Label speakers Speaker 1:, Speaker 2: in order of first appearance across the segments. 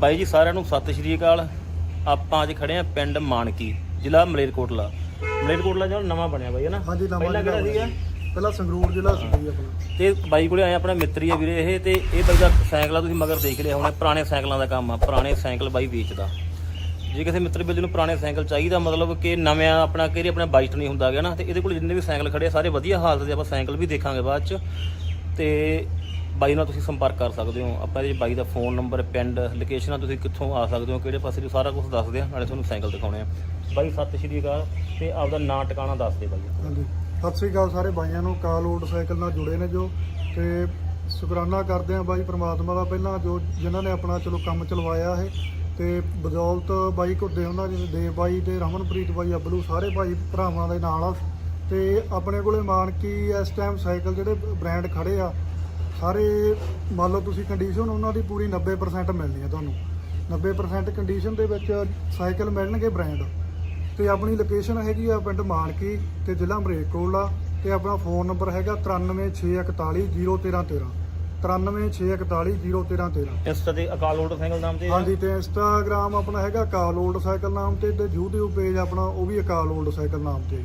Speaker 1: ਬਾਈ ਜੀ ਸਾਰਿਆਂ ਨੂੰ ਸਤਿ ਸ਼੍ਰੀ ਅਕਾਲ। ਆਪਾਂ ਅੱਜ ਖੜੇ ਆ ਪਿੰਡ ਮਾਨਕੀ ਜ਼ਿਲ੍ਹਾ ਮਲੇਰਕੋਟਲਾ। ਮਲੇਰਕੋਟਲਾ ਜਿਹੜਾ ਨਵਾਂ ਬਣਿਆ ਬਾਈ ਹੈ ਨਾ?
Speaker 2: ਹਾਂਜੀ ਨਵਾਂ
Speaker 1: ਪਹਿਲਾਂ ਕਿਹੜਾ ਸੀਗਾ?
Speaker 2: ਪਹਿਲਾਂ ਸੰਗਰੂਰ ਜ਼ਿਲ੍ਹਾ ਸੀ ਜੀ ਆਪਣਾ।
Speaker 1: ਤੇ ਬਾਈ ਕੋਲੇ ਆਏ ਆਪਣਾ ਮਿੱਤਰੀ ਆ ਵੀਰੇ ਇਹ ਤੇ ਇਹ ਬਾਈ ਦਾ ਸਾਈਕਲ ਆ ਤੁਸੀਂ ਮਗਰ ਦੇਖ ਲਿਆ ਹੋਣਾ ਪੁਰਾਣੇ ਸਾਈਕਲਾਂ ਦਾ ਕੰਮ ਆ ਪੁਰਾਣੇ ਸਾਈਕਲ ਬਾਈ ਵੇਚਦਾ। ਜੇ ਕਿਸੇ ਮਿੱਤਰ ਵੀਰ ਨੂੰ ਪੁਰਾਣੇ ਸਾਈਕਲ ਚਾਹੀਦਾ ਮਤਲਬ ਕਿ ਨਵਿਆਂ ਆਪਣਾ ਕਿਹੜੇ ਆਪਣਾ ਬਾਈਟ ਨਹੀਂ ਹੁੰਦਾ ਗਿਆ ਨਾ ਤੇ ਇਹਦੇ ਕੋਲ ਜਿੰਨੇ ਵੀ ਸਾਈਕਲ ਖੜੇ ਆ ਸਾਰੇ ਵਧੀਆ ਹਾਲਤ ਦੇ ਆਪਾਂ ਸਾਈਕਲ ਵੀ ਦੇਖਾਂਗੇ ਬਾਅਦ ਚ। ਤੇ ਬਾਈ ਨਾਲ ਤੁਸੀਂ ਸੰਪਰਕ ਕਰ ਸਕਦੇ ਹੋ। ਆਪਾਂ ਇਹਦੇ 'ਚ ਬਾਈ ਦਾ ਫੋਨ ਨੰਬਰ ਪਿੰਡ ਲੋਕੇਸ਼ਨਾਂ ਤੁਸੀਂ ਕਿੱਥੋਂ ਆ ਸਕਦੇ ਹੋ, ਕਿਹੜੇ ਪਾਸੇ ਤੋਂ ਸਾਰਾ ਕੁਝ ਦੱਸਦੇ ਆ ਨਾਲੇ ਤੁਹਾਨੂੰ ਸਾਈਕਲ ਦਿਖਾਉਣੇ ਆ। ਬਾਈ, ਸਤਿ ਸ਼੍ਰੀ ਅਕਾਲ ਤੇ ਆਪਦਾ ਨਾਂ ਟਿਕਾਣਾ ਦੱਸ ਦੇ ਬਾਈ।
Speaker 2: ਹਾਂਜੀ। ਸਤਿ ਸ੍ਰੀ ਅਕਾਲ ਸਾਰੇ ਬਾਈਆਂ ਨੂੰ। ਕਾਲ ਓਲਡ ਸਾਈਕਲ ਨਾਲ ਜੁੜੇ ਨੇ ਜੋ। ਤੇ ਸ਼ੁਕਰਾਨਾ ਕਰਦੇ ਆ ਬਾਈ ਪ੍ਰਮਾਤਮਾ ਦਾ ਪਹਿਲਾਂ ਜੋ ਜਿਨ੍ਹਾਂ ਨੇ ਆਪਣਾ ਚਲੋ ਕੰਮ ਚਲਵਾਇਆ ਹੈ ਤੇ ਬਦੌਲਤ ਬਾਈ ਘੁੱਦੇ ਉਹਨਾਂ ਜਿਵੇਂ ਦੇਵ ਬਾਈ ਤੇ ਰਮਨਪ੍ਰੀਤ ਬਾਈ ਅਬਲੂ, ਸਾਰੇ ਭਾਈ ਭਰਾਵਾਂ ਦੇ ਨਾਲ ਆ। ਤੇ ਆਪਣੇ ਕੋਲੇ ਮਾਨਕੀ ਇਸ ਟਾਈਮ ਸਾਈਕਲ ਜਿਹੜੇ ਬ੍ਰਾਂਡ ਖੜੇ ਆ ਸਾਰੇ ਮੰਨ ਲਓ ਤੁਸੀਂ ਕੰਡੀਸ਼ਨ ਉਹਨਾਂ ਦੀ ਪੂਰੀ 90% ਮਿਲਣੀ ਆ ਤੁਹਾਨੂੰ। 90% ਕੰਡੀਸ਼ਨ ਦੇ ਵਿੱਚ ਸਾਈਕਲ ਮਿਲਣਗੇ ਬ੍ਰਾਂਡ ਤੇ ਆਪਣੀ ਲੋਕੇਸ਼ਨ ਹੈਗੀ ਆ ਪਿੰਡ ਮਾਨਕੀ ਤੇ ਜ਼ਿਲ੍ਹਾ ਮਰੇਕੋਲਾ ਤੇ ਆਪਣਾ ਫੋਨ ਨੰਬਰ ਹੈਗਾ 9361401313 9361401313
Speaker 1: ਇੰਸਟਾ ਤੇ ਅਕਾਲ ਆਰਡਰ ਸਾਈਕਲ ਨਾਮ ਤੇ ਆ।
Speaker 2: ਹਾਂਜੀ ਤੇ ਇੰਸਟਾਗ੍ਰam ਆਪਣਾ ਹੈਗਾ ਕਾਲ ਓਲਡ ਸਾਈਕਲ ਨਾਮ ਤੇ ਤੇ YouTube ਪੇਜ ਆਪਣਾ ਉਹ ਵੀ ਅਕਾਲ ਓਲਡ ਸਾਈਕਲ ਨਾਮ ਤੇ।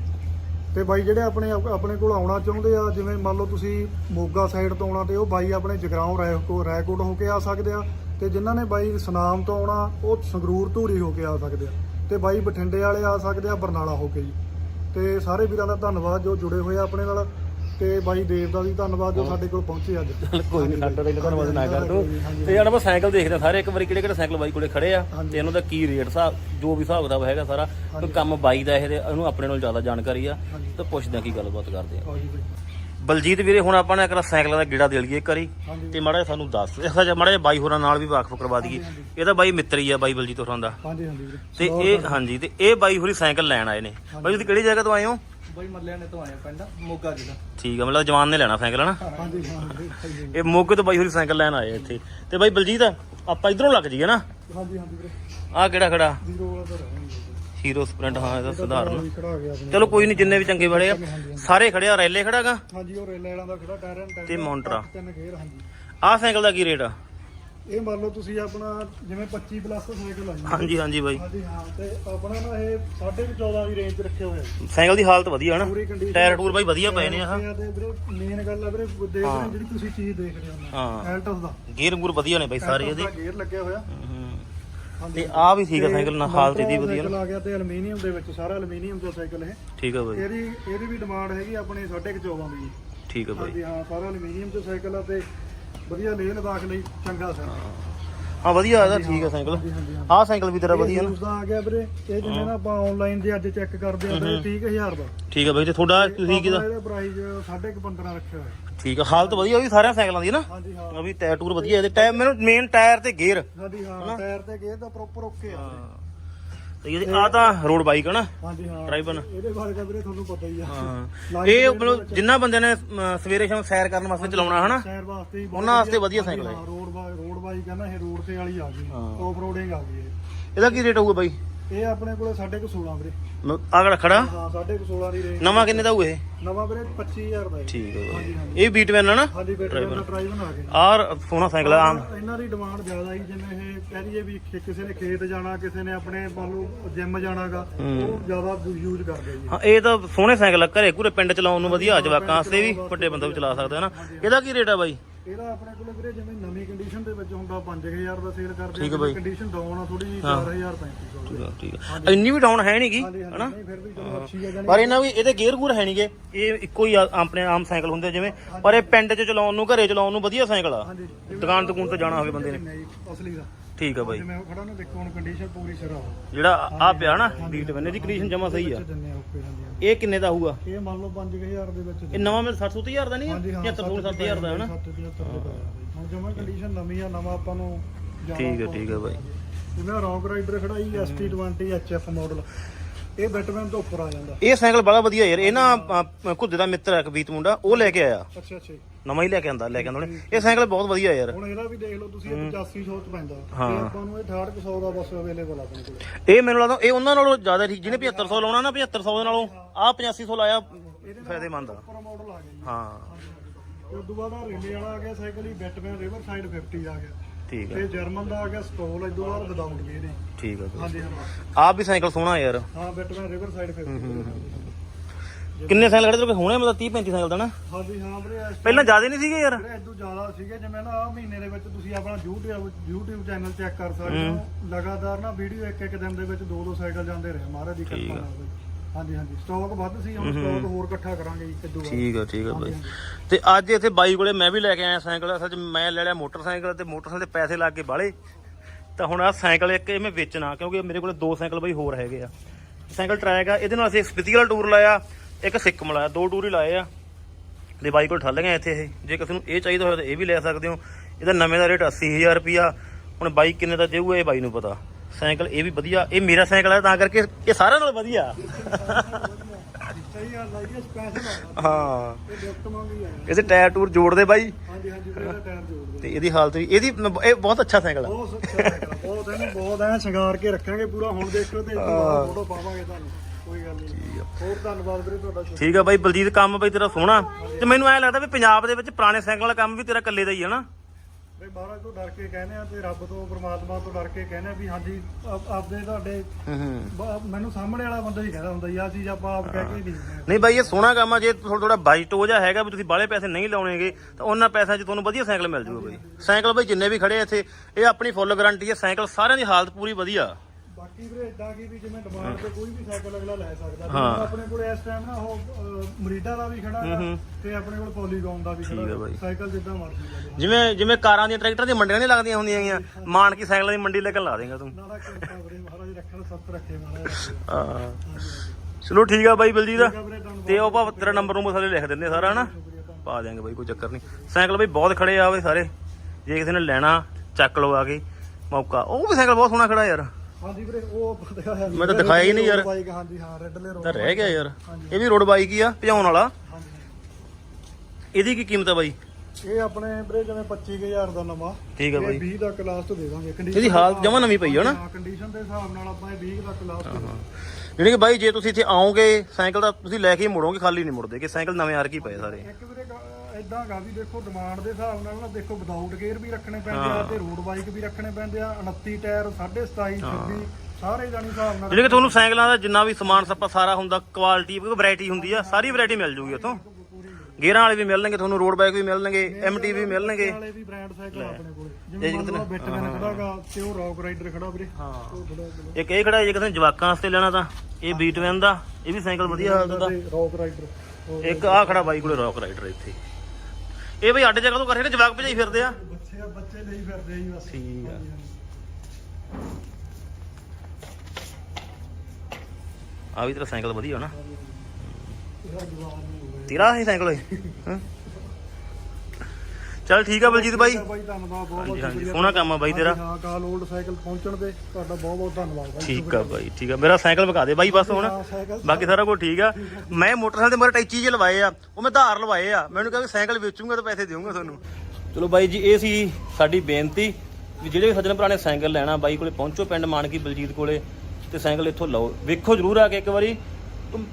Speaker 2: ਤੇ ਬਾਈ ਜਿਹੜੇ ਆਪਣੇ ਆਪਣੇ ਕੋਲ ਆਉਣਾ ਚਾਹੁੰਦੇ ਆ, ਜਿਵੇਂ ਮੰਨ ਲਓ ਤੁਸੀਂ ਮੋਗਾ ਸਾਈਡ ਤੋਂ ਆਉਣਾ ਤੇ ਉਹ ਬਾਈ ਆਪਣੇ ਜਗਰਾਉਂ ਰਾਇਕੋ ਰਾਇਕੋਟ ਹੋ ਕੇ ਆ ਸਕਦੇ ਆ। ਤੇ ਜਿਨ੍ਹਾਂ ਨੇ ਬਾਈ ਸਨਾਮ ਤੋਂ ਆਉਣਾ, ਉਹ ਸੰਗਰੂਰ ਧੂਰੀ ਹੋ ਕੇ ਆ ਸਕਦੇ ਆ। ਤੇ ਬਾਈ ਬਠਿੰਡੇ ਵਾਲੇ ਆ ਸਕਦੇ ਆ, ਬਰਨਾਲਾ ਹੋ ਕੇ ਜੀ। ਤੇ ਸਾਰੇ ਵੀਰਾਂ ਦਾ ਧੰਨਵਾਦ, ਜੋ ਜੁੜੇ ਹੋਏ ਆ ਆਪਣੇ ਨਾਲ। ਤੇ ਬਾਈ ਦੇਵ ਦਾ ਵੀ ਧੰਨਵਾਦ ਜੋ ਸਾਡੇ ਕੋਲ ਪਹੁੰਚੇ ਅੱਜ।
Speaker 1: ਚੱਲ ਕੋਈ ਨਹੀਂ ਸਾਡਾ ਤਾਂ ਇਹਨਾਂ ਧੰਨਵਾਦ ਨਾ ਕਰ ਦੋ ਤੇ ਯਾਰ ਆਪਾਂ ਸਾਈਕਲ ਦੇਖਦੇ ਸਾਰੇ ਇੱਕ ਵਾਰੀ ਕਿਹੜੇ ਕਿਹੜੇ ਸਾਈਕਲ ਬਾਈ ਕੋਲੇ ਖੜੇ ਆ ਤੇ ਇਹਨਾਂ ਦਾ ਕੀ ਰੇਟ ਹਿਸਾਬ ਜੋ ਵੀ ਹਿਸਾਬ ਕਿਤਾਬ ਹੈਗਾ ਸਾਰਾ ਕੋਈ ਕੰਮ ਬਾਈ ਦਾ ਇਹ ਤੇ ਇਹਨੂੰ ਆਪਣੇ ਨਾਲ ਜ਼ਿਆਦਾ ਜਾਣਕਾਰੀ ਆ ਤਾਂ ਪੁੱਛਦੇ ਆ ਕੀ ਗੱਲਬਾਤ ਕਰਦੇ ਆ। ਬਲਜੀਤ ਵੀਰੇ ਹੁਣ ਆਪਾਂ ਨੇ ਇੱਕ ਸਾਈਕਲਾਂ ਦਾ ਗੇੜਾ ਦੇ ਲਈਏ
Speaker 2: ਹਾਂਜੀ।
Speaker 1: ਤੇ ਮਾੜਾ ਜਿਹਾ ਸਾਨੂੰ ਦੱਸ ਜਿਹਾ ਮਾੜਾ ਜਿਹਾ ਬਾਈ ਹੋਰਾਂ ਨਾਲ ਵੀ ਵਾਕਫ ਕਰਵਾ ਦਈਏ। ਇਹ ਤਾਂ ਬਾਈ ਮਿੱਤਰੀ ਆ ਬਾਈ ਬਲਜੀਤ ਹੋਰਾਂ ਦਾ।
Speaker 2: ਹਾਂਜੀ ਹਾਂਜੀ
Speaker 1: ਤੇ ਇਹ ਹਾਂਜੀ ਤੇ ਇਹ ਬਾਈ ਹੋਰੀ ਸਾਈਕਲ ਲੈਣ ਆਏ ਨੇ। ਬਾਈ ਤੁਸੀਂ ਕਿਹੜੀ ਜਗ੍ਹਾ ਤੋਂ ਆਏ ਹੋ?
Speaker 2: ਬਾਈ ਮੱਲਿਆਣੇ ਤੋਂ ਆਇਆ ਪਿੰਡ ਮੋਗਾ ਜ਼ਿਲ੍ਹਾ।
Speaker 1: ਠੀਕ ਆ ਮਤਲਬ ਜਵਾਨ ਨੇ ਲੈਣਾ ਸਾਈਕਲ ਹਨਾ?
Speaker 2: ਹਾਂਜੀ ਹਾਂਜੀ
Speaker 1: ਇਹ ਮੋਗੇ ਤੋਂ ਬਾਈ ਹੋਰੀ ਸਾਈਕਲ ਲੈਣ ਆਏ ਇੱਥੇ। ਤੇ ਬਾਈ ਬਲਜੀਤ ਆਪਾਂ ਇਧਰੋਂ ਲੱਗ ਜੀਏ ਨਾ
Speaker 2: ਹਾਂਜੀ ਹਾਂਜੀ ਵੀਰੇ।
Speaker 1: ਆਹ ਕਿਹੜਾ ਖੜਾ?
Speaker 2: ਜ਼ੀਰੋ ਵਾਲਾ ਤਾਂ ਰਹਿਣਗੇ
Speaker 1: ਹੀਰੋ ਸਪ੍ਰਿੰਟ ਹਾਂ ਇਹਦਾ ਸਧਾਰਨ। ਚਲੋ ਕੋਈ ਨਹੀਂ ਜਿੰਨੇ ਵੀ ਚੰਗੇ ਬੜੇ ਆ। ਸਾਰੇ ਖੜੇ ਆ ਰੈਲੇ ਖੜਾਗਾ?
Speaker 2: ਹਾਂਜੀ ਉਹ ਰੇਲੇ ਵਾਲਾ ਦਾ ਖੜਾ ਟਾਇਰ
Speaker 1: ਤੇ ਮੌਂਟਰਾ
Speaker 2: ਤਿੰਨ ਗੇਅਰ ਹਾਂਜੀ।
Speaker 1: ਆਹ ਸਾਈਕਲ ਦਾ ਕੀ ਰੇਟ ਆ?
Speaker 2: ਇਹ ਮੰਨ ਲਓ ਤੁਸੀਂ ਆਪਣਾ ਜਿਵੇਂ 25 ਪਲੱਸ ਸਾਈਕਲ ਆ ਜੀ
Speaker 1: ਹਾਂਜੀ ਹਾਂਜੀ ਬਾਈ।
Speaker 2: ਹਾਂਜੀ ਹਾਂ ਤੇ ਆਪਣਾ ਨਾ ਇਹ 14.5 ਦੀ ਰੇਂਜ 'ਚ ਰੱਖੇ ਹੋਏ ਆ
Speaker 1: ਸਾਈਕਲ ਦੀ ਹਾਲਤ ਵਧੀਆ ਹਨਾ
Speaker 2: ਪੂਰੀ ਕੰਡੀਸ਼ਨ
Speaker 1: ਟਾਇਰ ਟੂਰ ਬਾਈ ਵਧੀਆ ਪਏ ਨੇ ਆਹ
Speaker 2: ਤੇ ਵੀਰੇ ਮੇਨ ਗੱਲ ਆ ਵੀਰੇ ਦੇਖ ਰਹੇ ਹੋ ਜਿਹੜੀ ਤੁਸੀਂ ਚੀਜ਼ ਦੇਖ ਰਹੇ ਹੋ
Speaker 1: ਹਾਂ।
Speaker 2: ਐਲਟਸ ਦਾ।
Speaker 1: ਗੇਅਰ ਗੂਰ ਵਧੀਆ ਨੇ ਬਾਈ ਸਾਰੇ ਇਹਦੇ।
Speaker 2: ਗੇਅਰ ਲੱਗਿਆ ਹੋਇਆ।
Speaker 1: ਤੇ ਆ ਵੀ ਠੀਕ ਆ ਸਾਈਕਲ ਨਾਲ ਹਾਲਤ ਇਹਦੀ ਵਧੀਆ
Speaker 2: ਸਾਈਕਲ ਆ ਗਿਆ ਤੇ ਐਲੂਮੀਨੀਅਮ ਦੇ ਵਿੱਚ ਸਾਰਾ ਐਲੂਮੀਨੀਅਮ ਦਾ ਸਾਈਕਲ ਇਹ।
Speaker 1: ਠੀਕ ਆ ਬਾਈ।
Speaker 2: ਇਹਦੀ ਇਹਦੀ ਵੀ ਡਿਮਾਂਡ ਹੈਗੀ ਆਪਣੀ 14.5 ਦੀ।
Speaker 1: ਠੀਕ ਆ ਬਾਈ।
Speaker 2: ਹਾਂ ਸਾਰਾ ਐਲੂਮੀਨੀਅਮ ਤੇ ਸਾਈਕਲ ਆ ਤੇ ਵਧੀਆ ਲੇਹ ਲਦਾਖ ਲਈ ਚੰਗਾ ਸਾਈਕਲ
Speaker 1: ਹਾਂ। ਵਧੀਆ ਇਹਦਾ ਠੀਕ ਆ ਸਾਈਕਲ। ਆਹ ਸਾਈਕਲ ਵੀ ਤੇਰਾ ਵਧੀਆ ਨਾ।
Speaker 2: ਉਸ ਦਾ ਆ ਗਿਆ ਵੀਰੇ। ਇਹ ਜਿਵੇਂ ਨਾ ਆਪਾਂ ਆਨਲਾਈਨ ਦੇ ਅੱਜ ਚੈੱਕ ਕਰਦੇ ਆ ਤੇ 30000 ਦਾ।
Speaker 1: ਠੀਕ ਆ ਬਾਈ ਤੇ ਤੁਹਾਡਾ ਤੁਸੀਂ ਕਿਹਦਾ?
Speaker 2: ਇਹਦਾ ਪ੍ਰਾਈਸ 15.5 ਰੱਖਿਆ ਹੋਇਆ।
Speaker 1: ਠੀਕ ਆ ਹਾਲਤ ਵਧੀਆ ਵੀ ਸਾਰਿਆਂ ਸਾਈਕਲਾਂ ਦੀ ਨਾ?
Speaker 2: ਹਾਂਜੀ ਹਾਂ।
Speaker 1: ਆ ਵੀ ਟਾਇਰ ਟੂਰ ਵਧੀਆ ਇਹਦੇ। ਟਾਇਰ ਮੈਨੂੰ ਮੇਨ ਟਾਇਰ ਤੇ ਗੇਅਰ
Speaker 2: ਹਾਂਜੀ ਹਾਂ ਟਾਇਰ ਤੇ ਗੇਅਰ ਦਾ ਪ੍ਰੋਪਰ ਓਕੇ ਆ।
Speaker 1: ਤੇ ਇਹਦੇ ਆ ਤਾਂ ਰੋਡ ਬਾਈਕ ਹਨਾ
Speaker 2: ਹਾਂਜੀ ਹਾਂ।
Speaker 1: ਡਰਾਈਵਨ
Speaker 2: ਇਹਦੇ ਬਾਰੇ ਤਾਂ ਵੀਰੇ ਤੁਹਾਨੂੰ ਪਤਾ ਹੀ ਆ।
Speaker 1: ਹਾਂ। ਇਹ ਮਤਲਬ ਜਿੰਨਾ ਬੰਦਿਆਂ ਨੇ ਸਵੇਰੇ ਸ਼ਾਮ ਸੈਰ ਕਰਨ ਵਾਸਤੇ ਚਲਾਉਣਾ ਹਨਾ
Speaker 2: ਵਾਸਤੇ ਹੀ
Speaker 1: ਉਹਨਾਂ ਵਾਸਤੇ ਵਧੀਆ। ਸਾਈਕਲ ਹੈ।
Speaker 2: ਹਾਂ, ਰੋਡ ਬਾਈ ਰੋਡ ਬਾਈ ਕਹਿੰਦਾ ਇਹ ਰੋਡ ਤੇ ਵਾਲੀ ਆ ਗਈ। ਆਫ ਰੋਡਿੰਗ ਆ ਗਈ ਇਹ।
Speaker 1: ਇਹਦਾ ਕੀ ਰੇਟ ਹੋਊਗਾ ਬਾਈ?
Speaker 2: ਇਹ ਆਪਣੇ ਕੋਲੇ 16.5 ਵੀਰੇ।
Speaker 1: ਆ ਕਿਹੜਾ ਖੜਾ?
Speaker 2: ਹਾਂ 16.5 ਦੀ ਰੇਂਜ
Speaker 1: ਨਵਾਂ ਕਿੰਨੇ ਦਾ ਹੋਊ ਇਹ?
Speaker 2: ਨਵਾਂ ਵੀਰੇ 25000 ਦਾ ਹੈ
Speaker 1: ਠੀਕ ਹੈ
Speaker 2: ਹਾਂਜੀ ਹਾਂਜੀ।
Speaker 1: ਇਹ ਬੀਟਮੈਨ ਹੈ ਨਾ?
Speaker 2: ਹਾਂਜੀ ਬੇਟੇ ਦਾ ਪ੍ਰਾਈਸ ਬਣਾ ਕੇ
Speaker 1: ਆਰ ਸੋਹਣਾ ਸਾਈਕਲ ਆ ਆਮ।
Speaker 2: ਇਹਨਾਂ ਦੀ ਡਿਮਾਂਡ ਜ਼ਿਆਦਾ ਹੀ ਜਿਵੇਂ ਇਹ ਕਹਿ ਲਈਏ ਵੀ ਖੇ- ਕਿਸੇ ਨੇ ਖੇਤ ਜਾਣਾ ਕਿਸੇ ਨੇ ਆਪਣੇ ਮੰਨ ਲਓ ਜਿਮ ਜਾਣਾਗਾ ਉਹ ਜ਼ਿਆਦਾ ਯੂਜ਼ ਕਰਦੇ ਜੀ
Speaker 1: ਹਾਂ ਇਹ ਤਾਂ ਸੋਹਣੇ ਸਾਈਕਲ ਆ ਘਰੇ ਘੂਰੇ ਪਿੰਡ ਚਲਾਉਣ ਨੂੰ ਵਧੀਆ ਜਵਾਕਾਂ ਵਾਸਤੇ ਵੀ ਵੱਡੇ ਬੰਦਾ ਵੀ ਚਲਾ ਸਕਦਾ ਹੈ ਨਾ। ਇਹਦਾ ਕੀ ਰੇਟ ਆ ਬਾਈ?
Speaker 2: ਇਹਦਾ ਆਪਣੇ ਕੋਲੇ ਵੀਰੇ ਜਿਵੇਂ ਨਵੀਂ ਕੰਡੀਸ਼ਨ ਦੇ ਵਿੱਚ ਹੁੰਦਾ 5000 ਦਾ ਸੇਲ ਕਰਦੇ
Speaker 1: ਬਾਈ।
Speaker 2: ਕੰਡੀਸ਼ਨ ਡਾਊਨ ਆ ਥੋੜੀ ਜਿਹੀ 4000 3500
Speaker 1: ਠੀਕ ਆ ਆ। ਇੰਨੀ ਵੀ ਡਾਊਨ ਹੈ ਨਹੀਂਗੀ
Speaker 2: ਆ ਜਾਣੀ।
Speaker 1: ਪਰ ਇਹਨਾਂ ਵੀ ਇਹਦੇ ਗੇਅਰ ਗੂਰ ਹੈ ਨਹੀਂਗੇ ਇਹ ਇੱਕੋ ਹੀ ਆ- ਆਪਣੇ ਆਮ ਸਾਈਕਲ ਹੁੰਦੇ ਜਿਵੇਂ। ਪਰ ਇਹ ਪਿੰਡ 'ਚ ਚਲਾਉਣ ਨੂੰ ਘਰੇ ਚਲਾਉਣ ਨੂੰ ਵਧੀਆ ਸਾਈਕਲ ਆ। ਦੁਕਾਨ ਦੁਕਾਨ ਤੇ ਜਾਣਾ ਹੋਵੇ ਬੰਦੇ ਨੇ।
Speaker 2: ਅਸਲੀ ਦਾ।
Speaker 1: ਠੀਕ ਆ ਬਾਈ।
Speaker 2: ਜਿਵੇਂ ਉਹ ਖੜਾ ਨਾ ਦੇਖੋ ਹੁਣ ਕੰਡੀਸ਼ਨ ਪੂਰੀ ਸਿਰਾ ਹੋ
Speaker 1: ਜਿਹੜਾ ਆ ਪਿਆ ਨਾ ਬੀਟ ਬੰਨੇ ਦੀ ਕੰਡੀਸ਼ਨ ਜਮਾ ਸਹੀ ਆ।
Speaker 2: ਦਿੰਨੇ ਆ ਓਕੇ ਹਾਂਜੀ
Speaker 1: ਇਹ ਕਿੰਨੇ ਦਾ ਹੋਊਗਾ?
Speaker 2: ਇਹ ਮੰਨ ਲਓ 5000 ਦੇ ਵਿੱਚ
Speaker 1: ਇਹ ਨਵਾਂ ਮੇਰੇ 60 ਹਜ਼ਾਰ ਦਾ ਨਹੀਂ
Speaker 2: ਹਾਂ
Speaker 1: 75 7000 ਦਾ ਹੈ ਨਾ?
Speaker 2: 7000 ਦਾ ਹੁਣ ਜਮਾ ਕੰਡੀਸ਼ਨ ਨਵੀਂ ਆ ਨਵਾਂ ਆਪਾਂ ਨੂੰ
Speaker 1: ਠੀਕ ਹੈ ਠੀਕ ਹੈ ਬਾਈ।
Speaker 2: ਜਿਵੇਂ ਰੌਕ ਰਾਈਡਰ ਖੜਾ ਹੀ ST20 HF ਮਾਡਲ ਇਹ ਬੈਟਮੈਨ ਤੋਂ ਉੱਪਰ ਆ ਜਾਂਦਾ।
Speaker 1: ਇਹ ਸਾਈਕਲ ਬੜਾ ਵਧੀਆ ਯਾਰ ਇਹ ਨਾ ਘੁੱਦੇ ਦਾ ਮਿੱਤਰ ਹੈ ਕਬੀਤ ਮੁੰਡਾ ਉਹ ਲੈ ਕੇ ਆਇਆ।
Speaker 2: ਅੱਛਾ ਅੱਛਾ ਜੀ।
Speaker 1: ਨਵਾਂ ਹੀ ਲੈ ਕੇ ਆਂਦਾ ਲੈ ਕੇ ਆਂਦਾ ਉਹਨੇ। ਇਹ ਸਾਈਕਲ ਬਹੁਤ ਵਧੀਆ ਯਾਰ।
Speaker 2: ਹੁਣ ਇਹਦਾ ਵੀ ਦੇਖ ਲਓ ਤੁਸੀਂ ਇਹ 8500 ਚ ਪੈਂਦਾ। ਤੇ ਆਪਾਂ ਨੂੰ ਇਹ 6800 ਦਾ ਬਸ ਅਵੇਲੇਬਲ ਆਪਣੇ ਕੋਲ।
Speaker 1: ਇਹ ਮੈਨੂੰ ਲੱਗਦਾ ਇਹ ਉਹਨਾਂ ਨਾਲੋਂ ਜ਼ਿਆਦਾ ਠੀਕ ਜਿਹਨੇ 7500 ਲਾਉਣਾ ਨਾ 7500 ਦੇ ਨਾਲੋਂ ਆ 8500 ਲਾਇਆ ਫਾਇਦੇਮੰਦ ਆ।
Speaker 2: ਉੱਪਰ ਮਾਡਲ ਆ ਗਿਆ ਜੀ
Speaker 1: ਹਾਂ
Speaker 2: ਤੇ ਉਦੋਂ ਬਾਅਦ ਆ ਰੇਲੇ ਵਾਲਾ ਆ ਗਿਆ ਸਾਈਕਲ ਹੀ ਬੈਟਮੈਨ ਰਿਵਰ ਸਾਈਡ 50 ਆ ਗਿਆ।
Speaker 1: ਠੀਕ ਆ।
Speaker 2: ਤੇ ਜਰਮਨ ਦਾ ਆ ਗਿਆ ਸਟੋਲ ਇਦੋਂ ਬਾਅਦ ਵਿਦਾਊਟ ਗੇਅਰ ਹੈ
Speaker 1: ਠੀਕ ਬਾਈ
Speaker 2: ਹਾਂਜੀ ਹਾਂਜੀ
Speaker 1: ਆਪ ਵੀ ਸਾਈਕਲ ਸੋਹਣਾ ਯਾਰ।
Speaker 2: ਹਾਂ ਬੈਟਮੈਨ ਰਿਵਰ ਸਾਈਡ ਫਿਰ।
Speaker 1: ਕਿੰਨੇ ਸਾਈਕਲ ਖੜੇ ਤੇਰੇ ਕੋਲ ਹੋਣੇ ਮਤਲਬ 30 35 ਸਾਈਕਲ ਦਾ ਨਾ?
Speaker 2: ਹਾਂਜੀ ਹਾਂ ਵੀਰੇ ਇਸ
Speaker 1: ਪਹਿਲਾਂ ਜ਼ਿਆਦਾ ਨਹੀਂ ਸੀਗੇ ਯਾਰ?
Speaker 2: ਵੀਰੇ ਇਦੋਂ ਜ਼ਿਆਦਾ ਸੀਗੇ ਜਿਵੇਂ ਨਾ ਆ ਮਹੀਨੇ ਦੇ ਵਿੱਚ ਤੁਸੀਂ ਆਪਣਾ YouTube YouTube ਚੈਨਲ ਚੈੱਕ ਕਰ ਸਕਦੇ ਹੋ। ਲਗਾਤਾਰ ਨਾ ਵੀਡੀਓ ਇੱਕ ਇੱਕ ਦਿਨ ਦੇ ਵਿੱਚ ਦੋ ਦੋ ਸਾਈਕਲ ਜਾਂਦੇ ਰਹੇ। ਮਹਾਰਾਜ ਦੀ ਕਿਰਪਾ ਨਾਲ। ਹਾਂਜੀ ਹਾਂਜੀ। ਸਟਾਕ ਵੱਧ ਸੀ ਹੁਣ ਸਟਾਕ ਹੋਰ ਇਕੱਠਾ ਕਰਾਂਗੇ ਜੀ ਕਿਦੋਂ
Speaker 1: ਠੀਕ ਆ ਠੀਕ ਆ ਬਾਈ। ਤੇ ਅੱਜ ਇੱਥੇ ਬਾਈ ਕੋਲੇ ਮੈਂ ਵੀ ਲੈ ਕੇ ਆਇਆ ਸਾਈਕਲ। ਅਸਲ 'ਚ ਮੈਂ ਲੈ ਲਿਆ ਮੋਟਰਸਾਈਕਲ ਤੇ ਮੋਟਰਸਾਈਕਲ ਦੇ ਪੈਸੇ ਲੱਗ ਕੇ ਬਾਲੇ ਤਾਂ ਹੁਣ ਆ ਸਾਈਕਲ ਇੱਕ ਇਹ ਮੈਂ ਵੇਚਣਾ ਕਿਉਂਕਿ ਮੇਰੇ ਕੋਲੇ ਦੋ ਸਾਈਕਲ ਬਾਈ ਹੋਰ ਹੈਗੇ ਆ। ਸਾਈਕਲ ਟਰੈਕ ਆ ਇਹਦੇ ਨਾਲ ਅਸੀਂ ਸਪੈਸ਼ਲ ਟੂਰ ਲਾਇਆ ਇੱਕ ਸਿੱਕਮ ਲਾਇਆ ਦੋ ਟੂਰ ਹੀ ਲਾਏ ਆ। ਤੇ ਬਾਈ ਕੋਲ ਠੱਲ ਗਏ ਇੱਥੇ ਇਹ। ਜੇ ਕਿਸੇ ਨੂੰ ਇਹ ਚਾਹੀਦਾ ਹੋਇਆ ਤਾਂ ਇਹ ਵੀ ਲੈ ਸਕਦੇ ਹੋ। ਇਹਦਾ ਨਵੇਂ ਦਾ ਰੇਟ 80000 ਰੁਪਿਆ ਹੁਣ ਬਾਈ ਕਿੰਨੇ ਦਾ ਦੇਊਗਾ ਇਹ ਬਾਈ ਨੂੰ ਪਤਾ। ਸਾਈਕਲ ਇਹ ਵੀ ਵਧੀਆ। ਇਹ ਮੇਰਾ ਸਾਈਕਲ ਹੈ ਤਾਂ ਕਰਕੇ ਇਹ ਸਾਰਿਆਂ ਨਾਲ ਵਧੀਆ।
Speaker 2: ਸਹੀ ਗੱਲ ਆ ਜੀ ਸਪੈਸ਼ਲ ਆ।
Speaker 1: ਹਾਂ।
Speaker 2: ਇਹ ਗਿਫਟ ਮੰਗੀ ਆ।
Speaker 1: ਇਹਦੇ ਟਾਇਰ ਟੂਰ ਜੋੜਦੇ ਬਾਈ।
Speaker 2: ਹਾਂਜੀ ਹਾਂਜੀ
Speaker 1: ਤੇ ਇਹਦੀ ਹਾਲਤ ਵੀ ਇਹਦੀ ਇਹ ਬਹੁਤ ਅੱਛਾ ਸਾਈਕਲ ਆ।
Speaker 2: ਬਹੁਤ ਸਾਈਕਲ ਆ, ਬਹੁਤ ਇਹਨੂੰ ਬਹੁਤ ਐ ਸ਼ਿੰਗਾਰ ਕੇ ਰੱਖਾਂਗੇ ਪੂਰਾ। ਹੁਣ ਦੇਖੋ ਤੇ ਫੋਟੋ ਪਾਵਾਂਗੇ ਤੁਹਾਨੂੰ। ਕੋਈ ਗੱਲ ਨਹੀਂ ਹੋਰ ਧੰਨਵਾਦ ਵੀਰੇ ਤੁਹਾਡਾ
Speaker 1: ਠੀਕ ਆ ਬਾਈ ਬਲਜੀਤ ਕੰਮ ਬਈ ਤੇਰਾ ਸੋਹਣਾ। ਤੇ ਮੈਨੂੰ ਐ ਲੱਗਦਾ ਵੀ ਪੰਜਾਬ ਦੇ ਵਿੱਚ ਪੁਰਾਣੇ ਸਾਈਕਲ ਵਾਲਾ ਕੰਮ ਵੀ ਤੇਰਾ ਇਕੱਲੇ ਦਾ ਹੀ ਹੈ ਨਾ।
Speaker 2: ਬਈ ਮਹਾਰਾਜ ਤੋਂ ਡਰ ਕੇ ਕਹਿੰਦੇ ਆ ਤੇ ਰੱਬ ਤੋਂ ਪ੍ਰਮਾਤਮਾ ਤੋਂ ਡਰ ਕੇ ਕਹਿੰਦੇ ਆ ਵੀ ਹਾਂਜੀ ਆਪ- ਆਪਦੇ ਤੁਹਾਡੇ ਬ- ਮੈਨੂੰ ਸਾਹਮਣੇ ਵਾਲਾ ਬੰਦਾ ਹੀ ਕਹਿੰਦਾ ਹੁੰਦਾ ਆ ਚੀਜ਼ ਆਪਾਂ ਆਪ ਕਹਿ ਕੇ ਨਹੀਂ
Speaker 1: ਨਹੀਂ ਬਾਈ ਇਹ ਸੋਹਣਾ ਕੰਮ ਆ ਜੇ ਥੋੜਾ ਥੋੜਾ ਬਾਈਟ ਹੋ ਜਾ ਹੈਗਾ ਵੀ ਤੁਸੀਂ ਬਾਹਲੇ ਪੈਸੇ ਨਹੀਂ ਲਾਉਣੇਗੇ ਤਾਂ ਉਹਨਾਂ ਪੈਸਿਆਂ 'ਚ ਤੁਹਾਨੂੰ ਵਧੀਆ ਸਾਈਕਲ ਮਿਲ ਜੂਗਾ ਬਾਈ। ਸਾਈਕਲ ਬਾਈ ਜਿੰਨੇ ਵੀ ਖੜੇ ਆ ਇੱਥੇ ਇਹ ਆਪਣੀ ਫੁੱਲ ਗਾਰੰਟੀ ਹੈ ਸਾਈਕਲ ਸਾਰਿਆਂ ਦੀ ਹਾਲਤ ਪੂਰੀ ਵਧੀਆ।
Speaker 2: ਬਾਕੀ ਵੀਰੇ ਇਦਾਂ ਕੀ ਵੀ ਜਿਵੇਂ ਡਿਮਾਂਡ ਤੇ ਕੋਈ ਵੀ ਸਾਈਕਲ ਅਗਲਾ ਲੈ ਸਕਦਾ
Speaker 1: ਹਾਂ।
Speaker 2: ਜਿਵੇਂ ਆਪਣੇ ਕੋਲ ਇਸ ਟਾਈਮ ਨਾ ਉਹ ਮਰੀਡਾ ਦਾ ਵੀ ਖੜਾ ਹੈ ਤੇ ਆਪਣੇ ਕੋਲ ਪੋਲੀਗੌਨ ਦਾ ਵੀ
Speaker 1: ਠੀਕ
Speaker 2: ਖੜਾ
Speaker 1: ਹੈ।
Speaker 2: ਸਾਈਕਲ ਜਿੱਦਾਂ ਮਰਜ਼ੀ ਲੈ ਲਓ।
Speaker 1: ਜਿਵੇਂ ਜਿਵੇਂ ਕਾਰਾਂ ਦੀਆਂ ਟਰੈਕਟਰਾਂ ਦੀਆਂ ਮੰਡੀਆਂ ਨਹੀਂ ਲੱਗਦੀਆਂ ਹੁੰਦੀਆਂ ਗੀਆਂ ਮਾਨ ਕੀ ਸਾਈਕਲਾਂ ਦੀ ਮੰਡੀ ਲੈ ਕੇ ਲਾ ਦੇਗਾ ਤੂੰ।
Speaker 2: ਨਾਲਾ ਕਿਰਪਾ ਵੀਰੇ ਮਹਾਰਾਜ ਰੱਖਣ ਸੱਤ ਰੱਖੇ ਮਹਾਰਾਜ।
Speaker 1: ਹਾਂ। ਚਲੋ ਠੀਕ ਆ ਬਾਈ ਬਲਜੀਤ। ਤੇ ਉਹ ਭਾਵੇਂ ਤੇਰਾ ਨੰਬਰ ਨੂੰ ਸਾਰੇ ਲਿਖ ਦਿੰਦੇ ਆ ਸਾਰਾ ਹਨਾ? ਪਾ ਦਿਆਂਗੇ ਬਾਈ ਕੋਈ ਚੱਕਰ ਨਹੀਂ। ਸਾਈਕਲ ਬਾਈ ਬਹੁਤ ਖੜੇ ਆ ਵੇ ਸਾਰੇ। ਜੇ ਕਿਸੇ ਨੇ ਲੈਣਾ ਚੱਕ ਲਓ ਆ ਕੇ। ਮੌਕਾ। ਉਹ ਵੀ ਸਾਈਕਲ ਬਹੁਤ ਸੋਹਣਾ ਖੜਾ ਯਾਰ।
Speaker 2: ਹਾਂਜੀ ਵੀਰੇ ਉਹ ਦਿਖਾਇਆ ਹੋਇਆ
Speaker 1: ਮੈਂ ਤਾਂ ਦਿਖਾਇਆ ਹੀ ਨਹੀਂ ਯਾਰ।
Speaker 2: ਬਾਈਕ ਹਾਂਜੀ ਹਾਂ ਰੈੱਡ ਲੈ
Speaker 1: ਤਾਂ ਰਹਿ ਗਿਆ ਯਾਰ। ਇਹ ਵੀ ਰੋਡ ਬਾਈਕ ਹੀ ਆ ਭਜਾਉਣ ਵਾਲਾ।
Speaker 2: ਹਾਂਜੀ
Speaker 1: ਇਹਦੀ ਕੀ ਕੀਮਤ ਆ ਬਾਈ?
Speaker 2: ਇਹ ਆਪਣੇ ਵੀਰੇ ਜਿਵੇਂ 25000 ਦਾ ਨਵਾਂ।
Speaker 1: ਠੀਕ ਆ ਬਾਈ।
Speaker 2: 20 ਤੱਕ ਲਾਸਟ ਦੇ ਦਾਂਗੇ। ਕੰਡੀਸ਼ਨ
Speaker 1: ਇਹਦੀ ਹਾਲਤ ਜਮਾਂ ਨਵੀਂ ਪਈ ਆ ਨਾ।
Speaker 2: ਹਾਂ ਕੰਡੀਸ਼ਨ ਦੇ ਹਿਸਾਬ ਨਾਲ ਆਪਾਂ ਇਹ 20 ਤੱਕ ਲਾਸਟ ਦੇ ਦਾਂਗੇ।
Speaker 1: ਯਾਨੀ ਕਿ ਬਾਈ ਜੇ ਤੁਸੀਂ ਇੱਥੇ ਆਓਗੇ ਸਾਈਕਲ ਤਾਂ ਤੁਸੀਂ ਲੈ ਕੇ ਹੀ ਮੁੜੋਗੇ ਖਾਲੀ ਨਹੀਂ ਮੁੜਦੇ ਕਿ ਸਾਈਕਲ ਨਵੇਂ ਆਰ ਕੀ ਪਏ ਸਾਰੇ?
Speaker 2: ਇੱਕ ਵੀਰੇ ਇਦਾਂ ਗਾ ਵੀ ਦੇਖੋ ਡਿਮਾਂਡ ਦੇ ਹਿਸਾਬ ਨਾਲ ਨਾ ਦੇਖੋ ਵਿਦਾਊਟ ਗੇਅਰ ਵੀ ਰੱਖਣੇ ਪੈਂਦੇ ਆ ਤੇ ਰੋਡ ਬਾਈਕ ਵੀ ਰੱਖਣੇ ਪੈਂਦੇ ਆ 29 ਟਾਇਰ 27.5 26 ਸਾਰੇ ਜਾਨੀ ਹਿਸਾਬ ਨਾਲ
Speaker 1: ਜਿਹੜੇ ਕਿ ਤੁਹਾਨੂੰ ਸਾਈਕਲਾਂ ਦਾ ਜਿੰਨਾ ਵੀ ਸਮਾਨ ਸੱਪਾ ਸਾਰਾ ਹੁੰਦਾ ਕੁਆਲਿਟੀ ਕੋਈ ਵੈਰਾਈਟੀ ਹੁੰਦੀ ਆ ਸਾਰੀ ਵੈਰਾਈਟੀ ਮਿਲ ਜੂਗੀ ਉੱਥੋਂ। ਗੇਅਰਾਂ ਵਾਲੇ ਵੀ ਮਿਲਣਗੇ ਤੁਹਾਨੂੰ ਰੋਡ ਬਾਈਕ ਵੀ ਮਿਲਣਗੇ ਐਮਟੀ ਵੀ ਮਿਲਣਗੇ।
Speaker 2: ਵਾਲੇ ਵੀ ਬ੍ਰਾਂਡ ਸਾਈਕਲ ਆਪਣੇ ਕੋਲੇ। ਜਿਵੇਂ ਮੰਨ ਲਓ ਬਿਟਮੈਨ ਖੜਾਗਾ ਤੇ ਉਹ ਰੌਕ ਰਾਈਡਰ ਖੜਾ ਵੀਰੇ।
Speaker 1: ਹਾਂ। ਇੱਕ ਇਹ ਖੜਾ ਜੇ ਕਿਸੇ ਜਵਾਕਾਂ ਵਾਸਤੇ ਲੈਣਾ ਤਾਂ ਇਹ ਬੀਟਵੈਨ ਦਾ ਇਹ ਵੀ ਸਾਈਕਲ ਵਧੀਆ ਹਾਲਤ ਦਾ
Speaker 2: ਰੌਕ ਰਾਈਡਰ
Speaker 1: ਇੱਕ ਆ ਖੜਾ ਬਾਈ ਕੋਲੇ ਰੌਕ ਰਾਈਡਰ ਇੱਥੇ। ਇਹ ਬਈ ਅੱਡ ਜਗ੍ਹਾ ਤੋਂ ਕਰੇ ਨੇ ਜਵਾਕ ਭਜਾਈ ਫਿਰਦੇ ਆ।
Speaker 2: ਬੱਚੇ ਆ ਬੱਚੇ ਲਈ ਫਿਰਦੇ ਜੀ ਬਸ।
Speaker 1: ਠੀਕ ਆ। ਆ ਵੀ ਤੇਰਾ ਸਾਈਕਲ ਵਧੀਆ ਨਾ।
Speaker 2: ਇਹਦਾ ਜਵਾਨ ਨਹੀਂ ਹੋਵੇ
Speaker 1: ਤੇਰਾ ਹੀ ਸਾਈਕਲ ਹੈ ਹਾਂ ਚੱਲ ਠੀਕ ਆ ਬਲਜੀਤ ਬਾਈ।
Speaker 2: ਬਾਈ ਧੰਨਵਾਦ ਬਹੁਤ ਬਹੁਤ
Speaker 1: ਹਾਂਜੀ ਹਾਂਜੀ
Speaker 2: ਸ਼ੁਕਰੀਆ।
Speaker 1: ਸੋਹਣਾ ਕੰਮ ਆ ਬਾਈ ਤੇਰਾ।
Speaker 2: ਹਾਂ ਕਾਲ 올ਡ ਸਾਈਕਲ ਪਹੁੰਚਣ ਦੇ ਤੁਹਾਡਾ ਬਹੁਤ ਬਹੁਤ ਧੰਨਵਾਦ ਬਾਈ।
Speaker 1: ਠੀਕ ਆ ਬਾਈ ਠੀਕ ਆ। ਮੇਰਾ ਸਾਈਕਲ ਵਿਖਾ ਦੇ ਬਾਈ ਬਸ ਹੁਣ।
Speaker 2: ਹਾਂ, ਸਾਈਕਲ
Speaker 1: ਬਾਕੀ ਸਾਰਾ ਕੁਝ ਠੀਕ ਆ। ਮੈਂ ਮੋਟਰਸਾਈਕਲ ਤੇ ਮੇਰੇ ਟੈਚੀ ਜਿਹੇ ਲਵਾਏ ਆ ਉਹ ਮੈਂ ਧਾਰ ਲਵਾਏ ਆ। ਮੈਨੂੰ ਕਹਿੰਦੇ ਸਾਈਕਲ ਵੇਚੂਗਾ ਤਾਂ ਪੈਸੇ ਦੇਵਾਂਗਾ ਤੁਹਾਨੂੰ। ਚਲੋ ਬਾਈ ਜੀ ਇਹ ਸੀ ਸਾਡੀ ਬੇਨਤੀ ਵੀ ਜਿਹੜੇ ਵੀ ਸੱਜਣ ਭਰਾ ਨੇ ਸਾਈਕਲ ਲੈਣਾ ਬਾਈ ਕੋਲੇ ਪਹੁੰਚੋ ਪਿੰਡ ਮਾਨਕੀ ਬਲਜੀਤ ਕੋਲੇ ਤੇ ਸਾਈਕਲ ਇੱਥੋਂ ਲਓ। ਵੇਖੋ ਜਰੂਰ ਆ ਕੇ ਇੱਕ ਵਾਰੀ।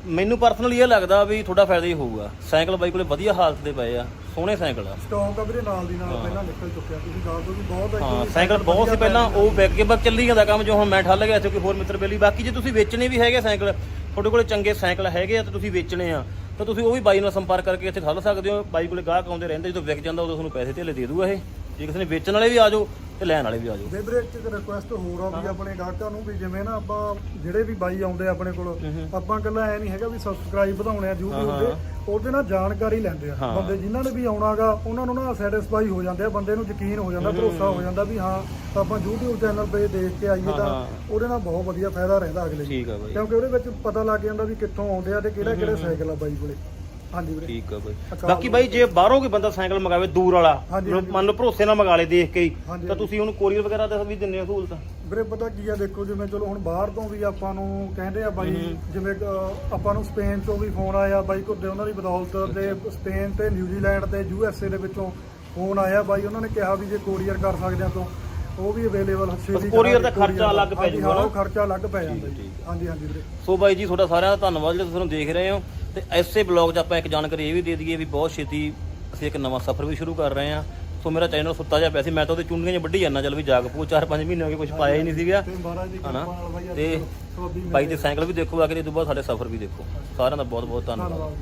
Speaker 1: ਮੈਨੂੰ ਪਰਸਨਲੀ ਇਹ ਲੱਗਦਾ ਵੀ ਤੁਹਾਡਾ ਫਾਇਦਾ ਹੀ ਹੋਊਗਾ। ਸਾਈਕਲ ਬਾਈ ਕੋਲੇ ਵਧੀਆ ਹਾਲਤ ਦੇ ਪਏ ਆ। ਸੋਹਣੇ ਸਾਈਕਲ ਆ।
Speaker 2: ਸਟਾਕ ਆ ਵੀਰੇ ਨਾਲ ਦੀ ਨਾਲ ਪਹਿਲਾਂ ਨਿਕਲ ਚੁੱਕਿਆ। ਤੁਸੀਂ ਦੱਸ ਦਿਓ ਵੀ ਬਹੁਤ
Speaker 1: ਹਾਂ ਸਾਈਕਲ ਬਹੁਤ ਸੀ ਪਹਿਲਾਂ ਉਹ ਵਿਕ ਕੇ ਬਸ ਚੱਲੀ ਜਾਂਦਾ ਕੰਮ ਜੋ ਹੁਣ ਮੈਂ ਠੱਲ ਗਿਆ ਕੋਈ ਹੋਰ ਮਿੱਤਰ ਬੇਲੀ। ਬਾਕੀ ਜੇ ਤੁਸੀਂ ਵੇਚਣੇ ਵੀ ਹੈਗੇ ਸਾਈਕਲ ਤੁਹਾਡੇ ਕੋਲੇ ਚੰਗੇ ਸਾਈਕਲ ਹੈਗੇ ਆ ਤੇ ਤੁਸੀਂ ਵੇਚਣੇ ਆ। ਤਾਂ ਤੁਸੀਂ ਉਹ ਵੀ ਬਾਈ ਨਾਲ ਸੰਪਰਕ ਕਰਕੇ ਇੱਥੇ ਠੱਲ ਸਕਦੇ ਹੋ। ਬਾਈ ਕੋਲੇ ਗਾਹਕ ਆਉਂਦੇ ਰਹਿੰਦੇ ਜਦੋਂ ਵਿਕ ਜਾਂਦਾ ਉਦੋਂ ਤੁਹਾਨੂੰ ਪੈਸੇ ਧੇਲੇ ਦੇ ਦੂਗਾ ਇਹ। ਜੇ ਕਿਸੇ ਨੇ ਵੇਚਣ ਵਾਲੇ ਵੀ ਆ ਜਾਓ ਤੇ ਲੈਣ ਵਾਲੇ ਵੀ ਆ ਜਾਓ।
Speaker 2: ਦੇ ਵੀਰੇ ਇੱਕ ਰਿਕੁਐਸਟ ਹੋਰ ਆ ਵੀ ਆਪਣੇ ਗਾਹਕਾਂ ਨੂੰ ਵੀ ਜਿਵੇਂ ਨਾ ਆਪਾਂ ਜਿਹੜੇ ਵੀ ਬਾਈ ਆਉਂਦੇ ਆਪਣੇ ਕੋਲ ਆਪਾਂ ਇਕੱਲਾ ਐ ਨਹੀਂ ਹੈਗਾ ਵੀ ਸਬਸਕ੍ਰਾਈਬ ਵਧਾਉਣੇ ਆ YouTube ਤੇ। ਉਹਦੇ ਨਾਲ ਜਾਣਕਾਰੀ ਲੈਂਦੇ ਆ।
Speaker 1: ਹਾਂ।
Speaker 2: ਬੰਦੇ ਜਿਨ੍ਹਾਂ ਨੇ ਵੀ ਆਉਣਾਗਾ ਉਹਨਾਂ ਨੂੰ ਨਾ ਸੈਟੀਸਫਾਈ ਹੋ ਜਾਂਦੇ ਆ ਬੰਦੇ ਨੂੰ ਯਕੀਨ ਹੋ ਜਾਂਦਾ ਭਰੋਸਾ ਹੋ ਜਾਂਦਾ ਵੀ ਹਾਂ ਆਪਾਂ YouTube ਚੈਨਲ ਤੇ ਦੇਖ ਕੇ ਆਈਏ ਤਾਂ
Speaker 1: ਹਾਂ।
Speaker 2: ਉਹਦੇ ਨਾਲ ਬਹੁਤ ਵਧੀਆ ਫਾਇਦਾ ਰਹਿੰਦਾ ਅਗਲੇ ਨੂੰ।
Speaker 1: ਠੀਕ ਆ ਬਾਈ।
Speaker 2: ਕਿਉਂਕਿ ਉਹਦੇ ਵਿੱਚ ਪਤਾ ਲੱਗ ਜਾਂਦਾ ਵੀ ਕਿੱਥੋਂ ਆਉਂਦੇ ਆ ਤੇ ਕਿਹੜਾ ਕਿਹੜਾ ਸਾਈਕਲ ਆ ਬਾਈ ਕੋਲੇ। ਹਾਂਜੀ ਵੀਰੇ।
Speaker 1: ਠੀਕ ਆ ਬਾਈ।
Speaker 2: ਅਕਾਲ
Speaker 1: ਬਾਕੀ ਬਾਈ ਜੇ ਬਾਹਰੋਂ ਕੋਈ ਬੰਦਾ ਸਾਈਕਲ ਮੰਗਾਵੇ ਦੂਰ ਵਾਲਾ
Speaker 2: ਹਾਂਜੀ,
Speaker 1: ਮੰਨ ਲਓ ਭਰੋਸੇ ਨਾਲ ਮੰਗਾ ਲੇ ਦੇਖ ਕੇ ਹੀ,
Speaker 2: ਹਾਂਜੀ,
Speaker 1: ਤਾਂ ਤੁਸੀਂ ਉਹਨੂੰ ਕੋਰੀਅਰ ਵਗੈਰਾ ਦਾ ਵੀ ਦਿੰਦੇ ਹੋ ਸਹੂਲਤ?
Speaker 2: ਵੀਰੇ ਪਤਾ ਕੀ ਆ ਦੇਖੋ ਜਿਵੇਂ ਚਲੋ ਹੁਣ ਬਾਹਰ ਤੋਂ ਵੀ ਆਪਾਂ ਨੂੰ ਕਹਿੰਦੇ ਆ ਬਾਈ ਜਿਵੇਂ ਅਹ, ਆਪਾਂ ਨੂੰ ਸਪੇਨ ਤੋਂ ਵੀ ਫੋਨ ਆਇਆ ਬਾਈ ਘੁੱਦੇ ਉਹਨਾਂ ਦੀ ਬਦੌਲਤ ਤੇ ਸਪੇਨ ਤੇ ਨਿਊਜ਼ੀਲੈਂਡ ਤੇ ਯੂਐਸਏ ਦੇ ਵਿੱਚੋਂ ਫੋਨ ਆਇਆ ਬਾਈ ਉਹਨਾਂ ਨੇ ਕਿਹਾ ਵੀ ਜੇ ਕੋਰੀਅਰ ਕਰ ਸਕਦੇ ਆ ਤਾਂ ਉਹ ਵੀ ਅਵੇਲੇਬਲ ਛੇਤੀ
Speaker 1: courier ਦਾ ਖਰਚਾ ਅਲੱਗ ਪੈ ਜਾਊਗਾ
Speaker 2: ਹਾਂ,
Speaker 1: ਨਾ?
Speaker 2: ਉਹ ਖਰਚਾ ਅਲੱਗ ਪੈ ਜਾਂਦਾ ਜੀ।
Speaker 1: ਠੀਕ।
Speaker 2: ਹਾਂਜੀ ਹਾਂਜੀ ਵੀਰੇ।
Speaker 1: ਸੋ ਬਾਈ ਜੀ ਤੁਹਾਡਾ ਸਾਰਿਆਂ ਦਾ ਧੰਨਵਾਦ ਜਿਹੜੇ ਤੁਸੀਂ ਸਾਨੂੰ ਦੇਖ ਰਹੇ ਹੋ ਤੇ ਐਸੇ ਬਲੌਗ 'ਚ ਆਪਾਂ ਇੱਕ ਜਾਣਕਾਰੀ ਇਹ ਵੀ ਦੇ ਦਈਏ ਵੀ ਬਹੁਤ ਛੇਤੀ ਅਸੀਂ ਇੱਕ ਨਵਾਂ ਸਫ਼ਰ ਵੀ ਸ਼ੁਰੂ ਕਰ ਰਹੇ ਹਾਂ। ਸੋ ਮੇਰਾ ਚੈਨਲ ਸੁੱਤਾ ਜਿਹਾ ਪਿਆ ਸੀ ਮੈਂ ਤਾਂ ਉਹਦੇ ਚੁੰਡੀਆਂ ਜਿਹਾ ਵੱਢੀ ਜਾਂਦਾ ਚੱਲ ਵੀ ਜਾਗ ਪੂ 4-5 ਮਹੀਨੇ ਹੋ ਗਏ ਕੁਝ ਪਾਇਆ ਹੀ ਨਹੀਂ ਸੀਗਾ।
Speaker 2: ਤੇ ਮਹਾਰਾਜ ਦੀ
Speaker 1: ਹਨਾ?
Speaker 2: ਕਿਰਪਾ ਨਾਲ ਬਾਈ ਅੱਜ
Speaker 1: ਤੇ ਬਾਈ ਦੇ ਸਾਈਕਲ ਵੀ ਦੇਖੋ ਆ ਕੇ ਤੇ ਤੋਂ ਬਾਅਦ ਸਾਡੇ ਸਫ਼ਰ ਵੀ ਦੇਖੋ। ਸਾਰਿਆਂ ਦਾ ਬਹੁਤ ਬਹੁਤ
Speaker 2: ਧੰਨਵਾਦ।